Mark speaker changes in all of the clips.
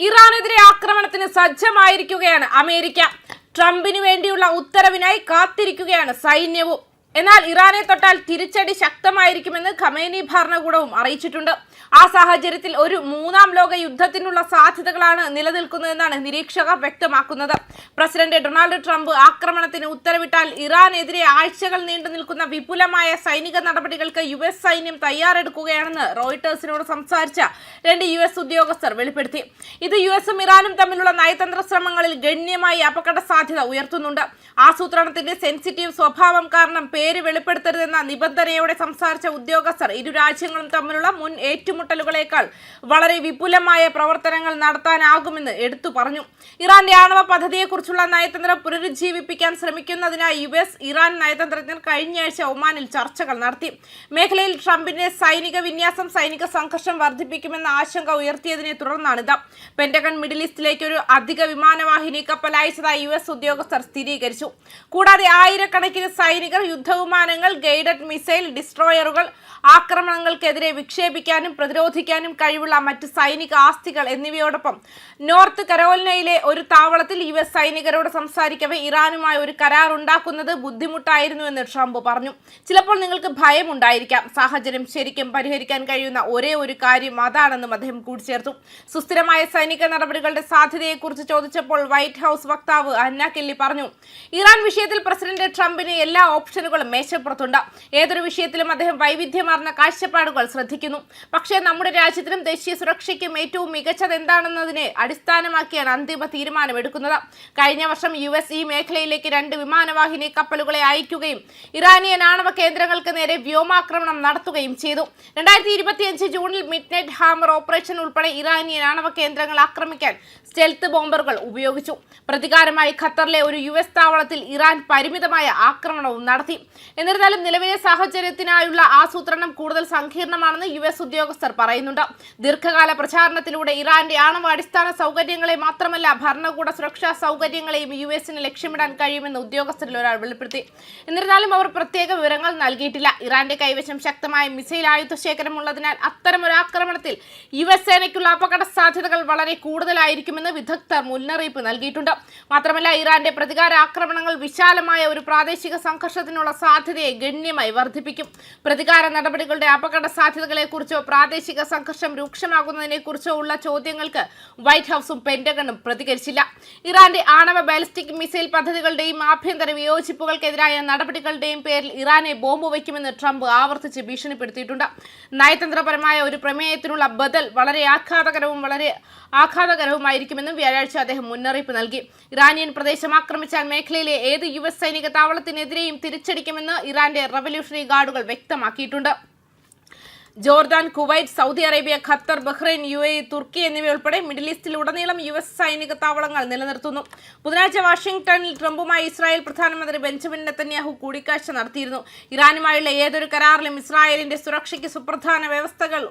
Speaker 1: ഇറാനെതിരെ ആക്രമണത്തിന് സജ്ജമായിരിക്കുകയാണ് അമേരിക്ക. ട്രംപിന് വേണ്ടിയുള്ള ഉത്തരവിനായി കാത്തിരിക്കുകയാണ് സൈന്യവും. എന്നാൽ ഇറാനെ തൊട്ടാൽ തിരിച്ചടി ശക്തമായിരിക്കുമെന്ന് ഖമേനി ഭരണകൂടവും അറിയിച്ചിട്ടുണ്ട്. ആ സാഹചര്യത്തിൽ ഒരു മൂന്നാം ലോക യുദ്ധത്തിനുള്ള സാധ്യതകളാണ് നിലനിൽക്കുന്നതെന്നാണ് നിരീക്ഷകർ വ്യക്തമാക്കുന്നത്. പ്രസിഡന്റ് ഡൊണാൾഡ് ട്രംപ് ആക്രമണത്തിന് ഉത്തരവിട്ടാൽ ഇറാനെതിരെ ആഴ്ചകൾ നീണ്ടു നിൽക്കുന്ന വിപുലമായ സൈനിക നടപടികൾക്ക് യു എസ് സൈന്യം തയ്യാറെടുക്കുകയാണെന്ന് റോയിട്ടേഴ്സിനോട് സംസാരിച്ച രണ്ട് യു എസ് ഉദ്യോഗസ്ഥർ വെളിപ്പെടുത്തി. ഇത് യു എസും ഇറാനും തമ്മിലുള്ള നയതന്ത്ര ശ്രമങ്ങളിൽ ഗണ്യമായി അപകട സാധ്യത ഉയർത്തുന്നുണ്ട്. ആസൂത്രണത്തിന്റെ സെൻസിറ്റീവ് സ്വഭാവം കാരണം പേര് വെളിപ്പെടുത്തരുതെന്ന നിബന്ധനയോടെ സംസാരിച്ച ഉദ്യോഗസ്ഥർ ഇരു രാജ്യങ്ങളും തമ്മിലുള്ള മുൻ ഏറ്റുമുട്ടലുകളേക്കാൾ വളരെ വിപുലമായ പ്രവർത്തനങ്ങൾ നടത്താനാകുമെന്ന് എടുത്തു പറഞ്ഞു. ഇറാന്റെ ആണവ പദ്ധതിയെക്കുറിച്ചുള്ള നയതന്ത്രം പുനരുജ്ജീവിപ്പിക്കാൻ ശ്രമിക്കുന്നതിനായി യു എസ് ഇറാൻ നയതന്ത്രജ്ഞർ കഴിഞ്ഞയാഴ്ച ഒമാനിൽ ചർച്ചകൾ നടത്തി. മേഖലയിൽ ട്രംപിന്റെ സൈനിക വിന്യാസം സൈനിക സംഘർഷം വർദ്ധിപ്പിക്കുമെന്ന ആശങ്ക ഉയർത്തിയതിനെ തുടർന്നാണിത്. പെന്റഗൺ മിഡിൽ ഈസ്റ്റിലേക്ക് ഒരു അധിക വിമാനവാഹിനി കപ്പൽ അയച്ചതായി യു എസ് ഉദ്യോഗസ്ഥർ സ്ഥിരീകരിച്ചു. കൂടാതെ ആയിരക്കണക്കിന് സൈനികർ യുദ്ധവിമാനങ്ങൾ ഗൈഡഡ് മിസൈൽ ഡിസ്ട്രോയറുകൾ ആക്രമണങ്ങൾക്കെതിരെ വിക്ഷേപിക്കാനും പ്രതിരോധിക്കാനും കഴിവുള്ള മറ്റ് സൈനിക ആസ്തികൾ എന്നിവയോടൊപ്പം നോർത്ത് കരോലിനയിലെ ഒരു താവളത്തിൽ യു എസ് സൈനികരോട് സംസാരിക്കവേ ഇറാനുമായി ഒരു കരാർ ഉണ്ടാക്കുന്നത് ബുദ്ധിമുട്ടായിരുന്നുവെന്ന് ട്രംപ് പറഞ്ഞു. ചിലപ്പോൾ നിങ്ങൾക്ക് ഭയമുണ്ടായിരിക്കാം. സാഹചര്യം ശരിക്കും പരിഹരിക്കാൻ കഴിയുന്ന ഒരേ ഒരു കാര്യം അതാണെന്നും അദ്ദേഹം കൂട്ടിച്ചേർത്തു. സുസ്ഥിരമായ സൈനിക നടപടികളുടെ സാധ്യതയെക്കുറിച്ച് ചോദിച്ചപ്പോൾ വൈറ്റ് ഹൗസ് വക്താവ് അന്ന കെല്ലി പറഞ്ഞു ഇറാൻ വിഷയത്തിൽ പ്രസിഡന്റ് ട്രംപിന് എല്ലാ ഓപ്ഷനുകളും മേശപ്പുറത്തുണ്ട്. ഏതൊരു വിഷയത്തിലും അദ്ദേഹം വൈവിധ്യമാർന്ന കാഴ്ചപ്പാടുകൾ ശ്രദ്ധിക്കുന്നു. പക്ഷേ നമ്മുടെ രാജ്യത്തിനും ദേശീയ സുരക്ഷയ്ക്കും ഏറ്റവും മികച്ചത് എന്താണെന്നതിനെ അടിസ്ഥാനമാക്കിയാണ് അന്തിമ തീരുമാനമെടുക്കുന്നത്. കഴിഞ്ഞ വർഷം യു എസ് ഈ മേഖലയിലേക്ക് രണ്ട് വിമാനവാഹിനി കപ്പലുകളെ അയക്കുകയും ഇറാനിയൻ ആണവ കേന്ദ്രങ്ങൾക്ക് നേരെ വ്യോമാക്രമണം നടത്തുകയും ചെയ്തു. രണ്ടായിരത്തി ഇരുപത്തിയഞ്ച് ജൂണിൽ മിഡ് നൈറ്റ് ഹാമർ ഓപ്പറേഷൻ ഉൾപ്പെടെ ഇറാനിയൻ ആണവ കേന്ദ്രങ്ങൾ ആക്രമിക്കാൻ സ്റ്റെൽത്ത് ബോംബറുകൾ ഉപയോഗിച്ചു. പ്രതികാരമായി ഖത്തറിലെ ഒരു യു എസ് താവളത്തിൽ ഇറാൻ പരിമിതമായ ആക്രമണവും നടത്തി. എന്നിരുന്നാലും നിലവിലെ സാഹചര്യത്തിനായുള്ള ആസൂത്രണം കൂടുതൽ സങ്കീർണമാണെന്ന് യു എസ് ഉദ്യോഗസ്ഥർ പറയുന്നുണ്ട്. ദീർഘകാല പ്രചാരണത്തിലൂടെ ഇറാന്റെ ആണവ അടിസ്ഥാന സൗകര്യങ്ങളെ മാത്രമല്ല ഭരണകൂട സുരക്ഷാ സൗകര്യങ്ങളെയും യു എസിന് ലക്ഷ്യമിടാൻ കഴിയുമെന്ന് ഉദ്യോഗസ്ഥരിൽ ഒരാൾ വെളിപ്പെടുത്തി. എന്നിരുന്നാലും അവർ പ്രത്യേക വിവരങ്ങൾ നൽകിയിട്ടില്ല. ഇറാന്റെ കൈവശം ശക്തമായ മിസൈൽ ആയുധ ശേഖരം ഉള്ളതിനാൽ ഒരു ആക്രമണത്തിൽ യു എസ് സേനയ്ക്കുള്ള അപകട സാധ്യതകൾ വളരെ കൂടുതലായിരിക്കുമെന്ന് വിദഗ്ധർ മുന്നറിയിപ്പ് നൽകിയിട്ടുണ്ട്. മാത്രമല്ല ഇറാന്റെ പ്രതികാര ആക്രമണങ്ങൾ വിശാലമായ ഒരു പ്രാദേശിക സംഘർഷത്തിനുള്ള സാധ്യതയെ ഗണ്യമായി വർദ്ധിപ്പിക്കും. പ്രതികാര നടപടികളുടെ അപകട സാധ്യതകളെക്കുറിച്ചോ പ്രാദേശിക സംഘർഷം രൂക്ഷമാകുന്നതിനെക്കുറിച്ചോ ഉള്ള ചോദ്യങ്ങൾക്ക് വൈറ്റ് ഹൗസും പെന്റഗണും പ്രതികരിച്ചില്ല. ഇറാന്റെ ആണവ ബാലിസ്റ്റിക് മിസൈൽ പദ്ധതികളുടെയും ആഭ്യന്തര വിയോജിപ്പുകൾക്കെതിരായ നടപടികളുടെയും പേരിൽ ഇറാനെ ബോംബ് വയ്ക്കുമെന്ന് ട്രംപ് ആവർത്തിച്ച് ഭീഷണിപ്പെടുത്തിയിട്ടുണ്ട്. നയതന്ത്രപരമായ ഒരു പ്രമേയത്തിനുള്ള ബദൽ വളരെ ആഘാതകരവും വളരെ ആഘാതകരവുമായിരിക്കുമെന്നും വ്യാഴാഴ്ച അദ്ദേഹം മുന്നറിയിപ്പ് നൽകി. ഇറാനിയൻ പ്രദേശം ആക്രമിച്ചാൽ മേഖലയിലെ ഏത് യു എസ് സൈനിക താവളത്തിനെതിരെയും തിരിച്ചടിക്കുമെന്ന് ഇറാന്റെ റവല്യൂഷണറി ഗാർഡുകൾ വ്യക്തമാക്കിയിട്ടുണ്ട്. Jordan Kuwait Saudi Arabia Qatar Bahrain U A തുർക്കി എന്നിവയുൾപ്പെടെ മിഡിൽ ഈസ്റ്റിൽ ഉടനീളം യു എസ് സൈനിക താവളങ്ങൾ നിലനിർത്തുന്നു. ബുധനാഴ്ച വാഷിംഗ്ടണിൽ ട്രംപുമായി ഇസ്രായേൽ പ്രധാനമന്ത്രി ബെഞ്ചമിൻ നെത്തന്യാഹു കൂടിക്കാഴ്ച നടത്തിയിരുന്നു. ഇറാനുമായുള്ള ഏതൊരു കരാറിലും ഇസ്രായേലിന്റെ സുരക്ഷയ്ക്ക് സുപ്രധാന വ്യവസ്ഥകൾ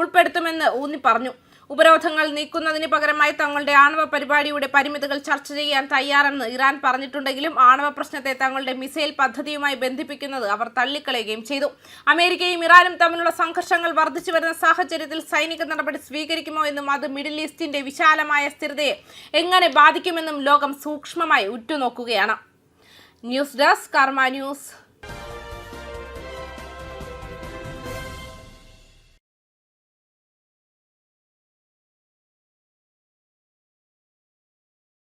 Speaker 1: ഉൾപ്പെടുത്തുമെന്ന് ഊന്നി പറഞ്ഞു ഉപരോധങ്ങൾ നീക്കുന്നതിന് പകരമായി തങ്ങളുടെ ആണവ പരിപാടിയുടെ പരിമിതികൾ ചർച്ച ചെയ്യാൻ തയ്യാറെന്ന് ഇറാൻ പറഞ്ഞിട്ടുണ്ടെങ്കിലും ആണവ പ്രശ്നത്തെ തങ്ങളുടെ മിസൈൽ പദ്ധതിയുമായി ബന്ധിപ്പിക്കുന്നത് അവർ തള്ളിക്കളയുകയും ചെയ്തു. അമേരിക്കയും ഇറാനും തമ്മിലുള്ള സംഘർഷങ്ങൾ വർദ്ധിച്ചു വരുന്ന സാഹചര്യത്തിൽ സൈനിക നടപടി സ്വീകരിക്കുമോ എന്നും അത് മിഡിൽ ഈസ്റ്റിന്റെ വിശാലമായ സ്ഥിരതയെ എങ്ങനെ ബാധിക്കുമെന്നും ലോകം സൂക്ഷ്മമായി ഉറ്റുനോക്കുകയാണ്. News desk Karma news.